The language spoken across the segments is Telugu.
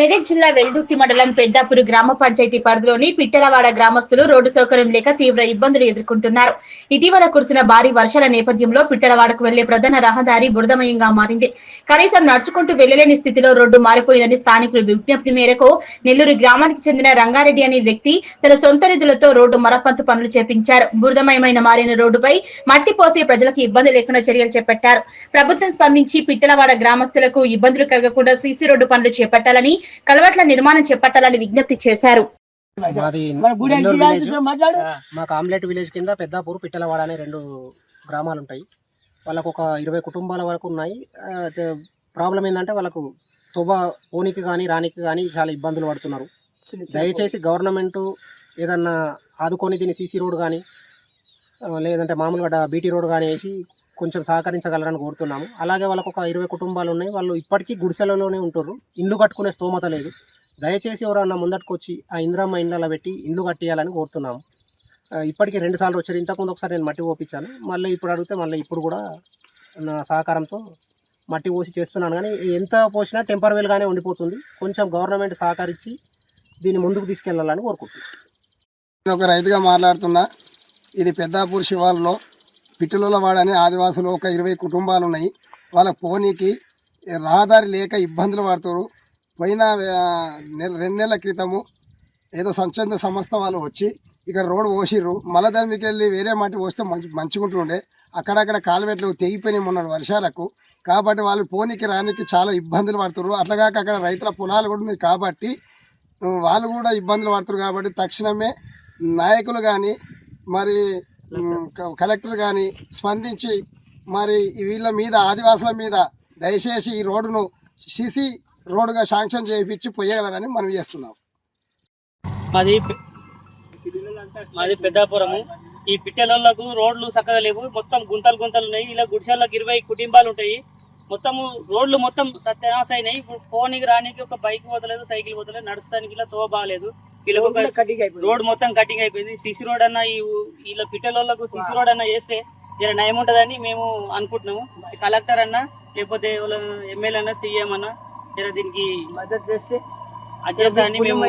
మెదక్ జిల్లా వెల్దుర్తి మండలం పెద్దాపురు గ్రామ పంచాయతీ పరిధిలోని పిట్టలవాడ గ్రామస్తులు రోడ్డు సౌకర్యం లేక తీవ్ర ఇబ్బందులు ఎదుర్కొంటున్నారు. ఇటీవల కురిసిన భారీ వర్షాల నేపథ్యంలో పిట్టలవాడకు వెళ్ళే ప్రధాన రహదారి బురదమయంగా మారింది. కనీసం నడుచుకుంటూ వెళ్ళలేని స్థితిలో రోడ్డు మారిపోయిందని స్థానికులు విజ్ఞప్తి మేరకు నెల్లూరు గ్రామానికి చెందిన రంగారెడ్డి అనే వ్యక్తి తన సొంత నిధులతో రోడ్డు మరమ్మతు పనులు చేపించారు. బురదమయమైన మారిన రోడ్డుపై మట్టి పోసి ప్రజలకు ఇబ్బంది లేకుండా చర్యలు చేపట్టారు. ప్రభుత్వం స్పందించి పిట్టలవాడ గ్రామస్తులకు ఇబ్బందులు కలగకుండా సీసీ రోడ్డు పనులు చేపట్టాలని కలవట్ల నిర్మాణం చేపట్టాలని విజ్ఞప్తి చేశారు. మాకు ఆమ్లెట్ విలేజ్ కింద పెద్దాపూర్ పిట్టలవాడ అనే రెండు గ్రామాలు ఉంటాయి వాళ్ళకు ఒక ఇరవై కుటుంబాల వరకు ఉన్నాయి. ప్రాబ్లం ఏంటంటే వాళ్ళకు తుబ పోనీకి కానీ రానికి కానీ చాలా ఇబ్బందులు పడుతున్నారు. దయచేసి గవర్నమెంట్ ఏదన్నా ఆదుకొని దీన్ని సీసీ రోడ్ కానీ లేదంటే మామూలుగా బీటీ రోడ్ కానీ వేసి కొంచెం సహకరించగలరని కోరుతున్నాము. అలాగే వాళ్ళకు ఒక ఇరవై కుటుంబాలు ఉన్నాయి. వాళ్ళు ఇప్పటికీ గుడిసెలలోనే ఉంటుర్రు. ఇల్లు కట్టుకునే స్తోమత లేదు. దయచేసి ఎవరన్నా ముందట్టుకొచ్చి ఆ ఇంద్రమ్మ ఇండ్లలో పెట్టి ఇల్లు కట్టేయాలని కోరుతున్నాము. ఇప్పటికీ ఇప్పటికి రెండు సార్లు వచ్చారు. ఇంతకుముందు ఒకసారి నేను మట్టి పోపించాను మళ్ళీ ఇప్పుడు అడిగితే మళ్ళీ ఇప్పుడు కూడా నా సహకారంతో మట్టి పోసి చేస్తున్నాను. కానీ ఎంత పోసినా టెంపరవరీగానే ఉండిపోతుంది. కొంచెం గవర్నమెంట్ సహకరించి దీన్ని ముందుకు తీసుకెళ్ళాలని కోరుకుంటున్నాను. ఒక రైతుగా మాట్లాడుతున్నా. ఇది పెద్దాపూర్ శివార్లో పిట్టలవాడ అనే ఆదివాసులు ఒక ఇరవై కుటుంబాలు ఉన్నాయి వాళ్ళ పోనీకి రహదారి లేక ఇబ్బందులు పడుతారు. పోయిన రెండు నెలల క్రితము ఏదో స్వచ్ఛంద సంస్థ వాళ్ళు వచ్చి ఇక్కడ రోడ్ పోసిర్రు. మళ్ళీ దాని వెళ్ళి వేరే మట్టి పోస్తే మంచి మంచిగుంటుండే అక్కడక్కడ కాలువెట్లు తెగిపోయినాయి మొన్న వర్షాలకు. కాబట్టి వాళ్ళు పోనీకి రానికి చాలా ఇబ్బందులు పడుతున్నారు అట్లాగాక అక్కడ రైతుల పొలాలు కూడా ఉన్నాయి కాబట్టి వాళ్ళు కూడా ఇబ్బందులు పడుతున్నారు కాబట్టి తక్షణమే నాయకులు కానీ మరి కలెక్టర్ కానీ స్పందించి మరి వీళ్ళ మీద ఆదివాసుల మీద దయచేసి ఈ రోడ్డును సిసి రోడ్డుగా శాంక్షన్ చేయించి పోయగలరని మనం చేస్తున్నాం. మాది మాది పెద్దాపురము. ఈ పిట్టెలకు రోడ్లు చక్కగా లేవు. మొత్తం గుంతలు గుంతలు ఉన్నాయి. ఇలా గుడిసెలకు ఇరవై కుటుంబాలు ఉంటాయి. మొత్తము రోడ్లు మొత్తం సత్యనాశ అయినాయి. ఇప్పుడు పోనీకి రానికి ఒక బైక్ పోతలేదు సైకిల్ పోతలేదు నడుస్తానికి ఇలా తో బాగాలేదు. వీళ్ళకి రోడ్ మొత్తం కటింగ్ అయిపోయింది. సిసి రోడ్ అన్న ఈ వీళ్ళ పిట్టెలకు సిసి రోడ్ అన్న వేస్తే జర నయం ఉంటుందని మేము అనుకుంటున్నాము. కలెక్టర్ అన్న లేకపోతే ఎమ్మెల్యే అన్న సీఎం అన్న జర దీనికి మద్దతు చేస్తే అని మేము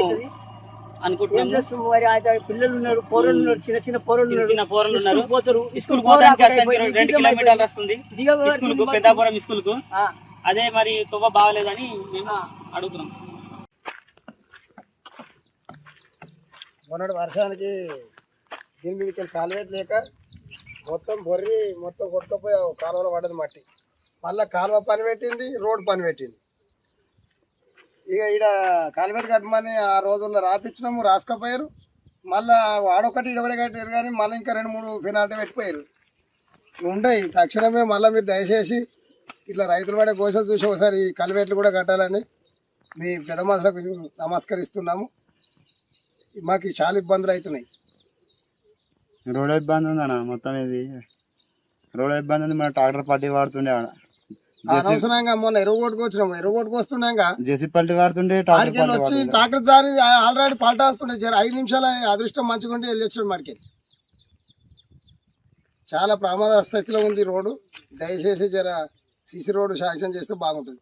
అనుకుంటున్నాము. చేస్తాం మరి ఆ పిల్లలు ఉన్నారు పోరలు ఉన్నారు చిన్న చిన్న పోరలు చిన్న ఉన్నారు. చిన్న పోరలు ఉన్నారు. స్కూల్ పోతారు స్కూల్ పోవడానికి రెండు కిలోమీటర్లు. వస్తుంది. స్కూల్కు. పెద్దాపురం స్కూల్కు. అదే మరి తువ్వ బాగలేదని మేము అడుగుతున్నాం. మొన్నటి వర్షానికి దీని మీదకి వెళ్ళి కాలువేట్ లేక మొత్తం బొర్రి మొత్తం కొట్టుకుపోయి కాలువలో పడ్డది మట్టి. మళ్ళీ కాలువ పని పెట్టింది రోడ్ పని పెట్టింది. ఇక ఈడ కాలువేట్ కట్టమని ఆ రోజుల్లో రాపించినాము రాసుకపోయారు. మళ్ళీ వాడొకటి ఇడబడి కట్టారు కానీ మళ్ళీ ఇంకా రెండు మూడు పెనాల్టీ పెట్టిపోయారు. ఉండయి తక్షణమే మళ్ళీ మీరు దయచేసి ఇట్లా రైతులు పడే గోసలు చూసి ఒకసారి ఈ కలివేట్లు కూడా కట్టాలని మీ పెద్ద మనుషులకు నమస్కరిస్తున్నాము. మాకు చాలా ఇబ్బందులు అవుతున్నాయి. రోడ్ ఇబ్బంది ఉందన్న మొత్తం ఇది. రోడ్ ఇబ్బంది ఉంది మన ట్రాక్టర్ పట్టి వాడుతుండే ఆడ. అనవసరంగా మొన్న ఎరువు కొట్టుకొచ్చినాము ఎరువు కొట్టుకొస్తున్నాక జేసీ పల్టీ వాడుతుండే ట్రాక్టర్ ఆడికెళ్ళి వచ్చి ట్రాక్టర్ జారి ఆల్రెడీ పల్టా వస్తుండే. జర ఐదు నిమిషాల అదృష్టం మంచిగా ఉంటే వెళ్ళి వచ్చాడు మనకి చాలా ప్రమాద స్థితిలో ఉంది రోడ్డు. దయచేసి జర సిసి రోడ్డు శాంక్షన్ చేస్తే బాగుంటుంది.